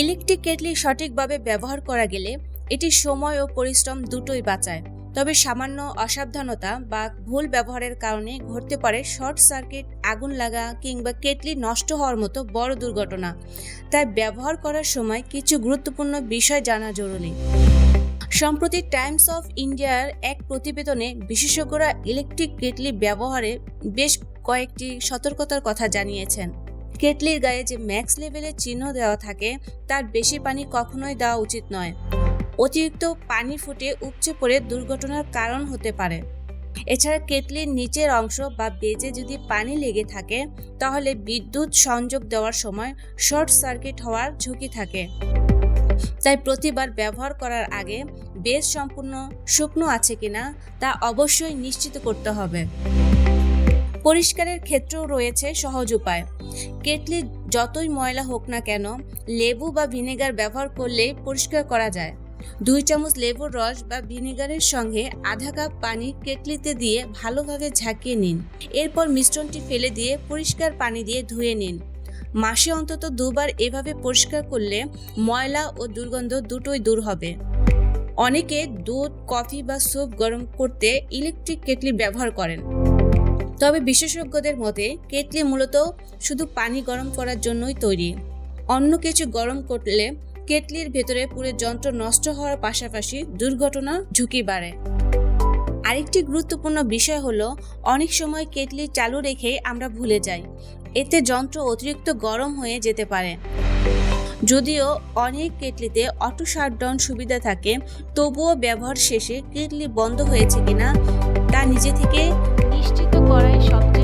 Electric kettle সঠিকভাবে ব্যবহার করা গেলে এটি সময় ও পরিশ্রম দুটোই বাঁচায়। তবে সামান্য অসাবধানতা বা ভুল ব্যবহারের কারণে ঘটতে পারে শর্ট সার্কিট, আগুন লাগা কিংবা কেটলি নষ্ট হওয়ার মতো বড় দুর্ঘটনা। তাই ব্যবহার করার সময় কিছু গুরুত্বপূর্ণ বিষয় জানা জরুরি। সম্প্রতি টাইমস অফ ইন্ডিয়ার এক প্রতিবেদনে বিশেষজ্ঞরা ইলেকট্রিক কেটলি ব্যবহারে বেশ কয়েকটি সতর্কতার কথা জানিয়েছেন। কেটলির গায়ে যে ম্যাক্স লেভেলের চিহ্ন দেওয়া থাকে, তার বেশি পানি কখনোই দেওয়া উচিত নয়। অতিরিক্ত পানি ফুটে উপচে পড়ে দুর্ঘটনার কারণ হতে পারে। এছাড়া কেটলির নিচের অংশ বা বেজে যদি পানি লেগে থাকে, তাহলে বিদ্যুৎ সংযোগ দেওয়ার সময় শর্ট সার্কিট হওয়ার ঝুঁকি থাকে। তাই প্রতিবার ব্যবহার করার আগে বেজ সম্পূর্ণ শুকনো আছে কিনা তা অবশ্যই নিশ্চিত করতে হবে। পরিষ্কারের ক্ষেত্রেও রয়েছে সহজ উপায়। কেটলি যতই ময়লা হোক না কেন, লেবু বা ভিনেগার ব্যবহার করলে পরিষ্কার করা যায়। দুই চামচ লেবুর রস বা ভিনেগারের সঙ্গে আধা কাপ পানি কেটলিতে দিয়ে ভালোভাবে ঝাঁকিয়ে নিন। এরপর মিশ্রণটি ফেলে দিয়ে পরিষ্কার পানি দিয়ে ধুয়ে নিন। মাসে অন্তত দুবার এভাবে পরিষ্কার করলে ময়লা ও দুর্গন্ধ দুটোই দূর হবে। অনেকে দুধ, কফি বা স্যুপ গরম করতে ইলেকট্রিক কেটলি ব্যবহার করেন। তবে বিশেষজ্ঞদের মতে, কেটলি মূলত শুধু পানি গরম করার জন্যই তৈরি। অন্য কিছু গরম করলে কেটলির ভেতরে পুরো যন্ত্র নষ্ট হওয়ার পাশাপাশি দুর্ঘটনা ঝুঁকি বাড়ে। আরেকটি গুরুত্বপূর্ণ বিষয় হলো, অনেক সময় কেটলি চালু রেখে আমরা ভুলে যাই। এতে যন্ত্র অতিরিক্ত গরম হয়ে যেতে পারে। যদিও অনেক কেটলিতে অটো শাটডাউন সুবিধা থাকে, তবুও ব্যবহার শেষে কেটলি বন্ধ হয়েছে কিনা তা নিজে থেকে নিশ্চিত করাই সব